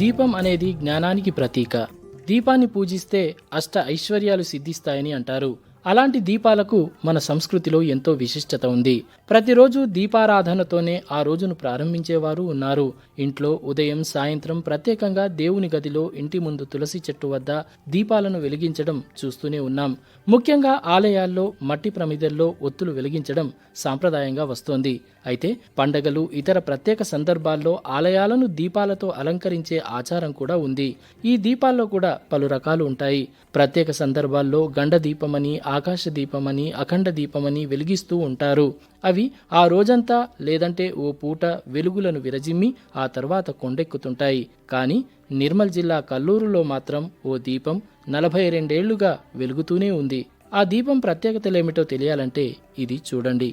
దీపం అనేది జ్ఞానానికి ప్రతీక. దీపాన్ని పూజిస్తే అష్ట ఐశ్వర్యాలు సిద్ధిస్తాయని అంటారు. అలాంటి దీపాలకు మన సంస్కృతిలో ఎంతో విశిష్టత ఉంది. ప్రతిరోజు దీపారాధనతోనే ఆ రోజును ప్రారంభించేవారు ఉన్నారు. ఇంట్లో ఉదయం సాయంత్రం ప్రత్యేకంగా దేవుని గదిలో ఇంటి ముందు తులసి చెట్టు వద్ద దీపాలను వెలిగించడం చూస్తూనే ఉన్నాం. ముఖ్యంగా ఆలయాల్లో మట్టి ప్రమిదల్లో ఒత్తులు వెలిగించడం సాంప్రదాయంగా వస్తోంది. అయితే పండగలు ఇతర ప్రత్యేక సందర్భాల్లో ఆలయాలను దీపాలతో అలంకరించే ఆచారం కూడా ఉంది. ఈ దీపాల్లో కూడా పలు రకాలు ఉంటాయి. ప్రత్యేక సందర్భాల్లో గండ దీపమని ఆకాశ దీపమని అఖండ దీపమని వెలిగిస్తూ ఉంటారు. అవి ఆ రోజంతా లేదంటే ఓ పూట వెలుగులను విరజిమ్మి ఆ తర్వాత కొండెక్కుతుంటాయి. కానీ నిర్మల్ జిల్లా కల్లూరులో మాత్రం ఓ దీపం నలభై రెండేళ్ళుగా వెలుగుతూనే ఉంది. ఆ దీపం ప్రత్యేకతలేమిటో తెలియాలంటే ఇది చూడండి.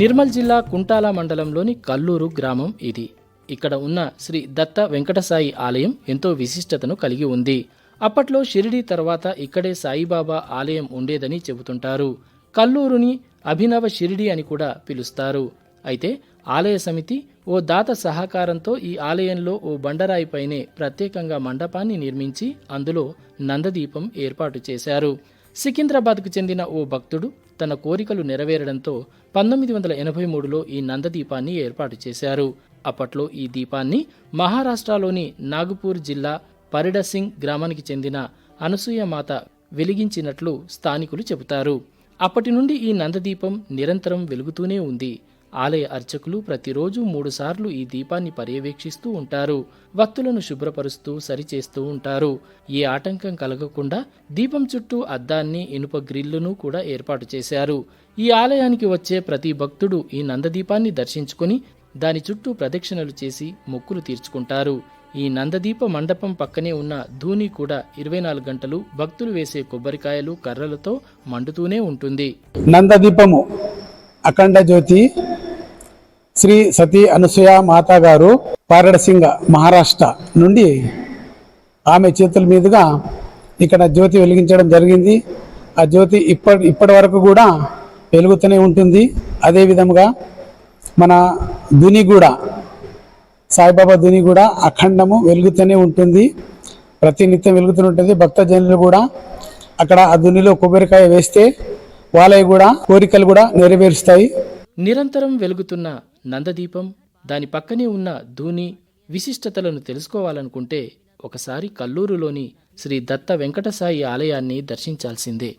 నిర్మల్ జిల్లా కుంటాల మండలంలోని కల్లూరు గ్రామం ఇది. ఇక్కడ ఉన్న శ్రీ దత్త వెంకటసాయి ఆలయం ఎంతో విశిష్టతను కలిగి ఉంది. అప్పట్లో షిరిడి తర్వాత ఇక్కడే సాయిబాబా ఆలయం ఉండేదని చెబుతుంటారు. కల్లూరుని అభినవ షిరిడి అని కూడా పిలుస్తారు. అయితే ఆలయ సమితి ఓ దాత సహకారంతో ఈ ఆలయంలో ఓ బండరాయిపైనే ప్రత్యేకంగా మండపాన్ని నిర్మించి అందులో నందదీపం ఏర్పాటు చేశారు. సికింద్రాబాద్కు చెందిన ఓ భక్తుడు తన కోరికలు నెరవేరడంతో పంతొమ్మిది వందల ఎనభై మూడులో ఈ నందదీపాన్ని ఏర్పాటు చేశారు. అప్పట్లో ఈ దీపాన్ని మహారాష్ట్రలోని నాగపూర్ జిల్లా పరిడసింగ్ గ్రామానికి చెందిన అనసూయమాత వెలిగించినట్లు స్థానికులు చెబుతారు. అప్పటి నుండి ఈ నందదీపం నిరంతరం వెలుగుతూనే ఉంది. ఆలయ అర్చకులు ప్రతిరోజు మూడుసార్లు ఈ దీపాన్ని పర్యవేక్షిస్తూ ఉంటారు. వత్తులను శుభ్రపరుస్తూ సరిచేస్తూ ఉంటారు. ఏ ఆటంకం కలగకుండా దీపం చుట్టూ అద్దాన్ని ఇనుప గ్రిల్లును కూడా ఏర్పాటు చేశారు. ఈ ఆలయానికి వచ్చే ప్రతి భక్తుడు ఈ నందదీపాన్ని దర్శించుకుని దాని చుట్టూ ప్రదక్షిణలు చేసి మొక్కులు తీర్చుకుంటారు. ఈ నందదీప మండపం పక్కనే ఉన్న ధూని కూడా ఇరవై నాలుగు గంటలు భక్తులు వేసే కొబ్బరికాయలు కర్రలతో మండుతూనే ఉంటుంది. నందదీపము అఖండ జ్యోతి శ్రీ సతీ అనసూయ మాతా గారు పారడసింగ మహారాష్ట్ర నుండి ఆమె చేతుల మీదుగా ఇక్కడ జ్యోతి వెలిగించడం జరిగింది. ఆ జ్యోతి ఇప్పటి ఇప్పటి వరకు కూడా వెలుగుతూనే ఉంటుంది. అదేవిధంగా మన దుని కూడా సాయిబాబా దుని కూడా అఖండము వెలుగుతూనే ఉంటుంది. ప్రతినిత్యం వెలుగుతూనే ఉంటుంది. భక్తజనులు కూడా అక్కడ ఆ దునిలో కొబ్బరికాయ వేస్తే వాళ్ళవి కూడా కోరికలు కూడా నెరవేరుస్తాయి. నిరంతరం వెలుగుతున్న నందదీపం దాని పక్కనే ఉన్న ధూని విశిష్టతలను తెలుసుకోవాలనుకుంటే ఒకసారి కల్లూరులోని శ్రీ దత్త వెంకటసాయి ఆలయాన్ని దర్శించాల్సిందే.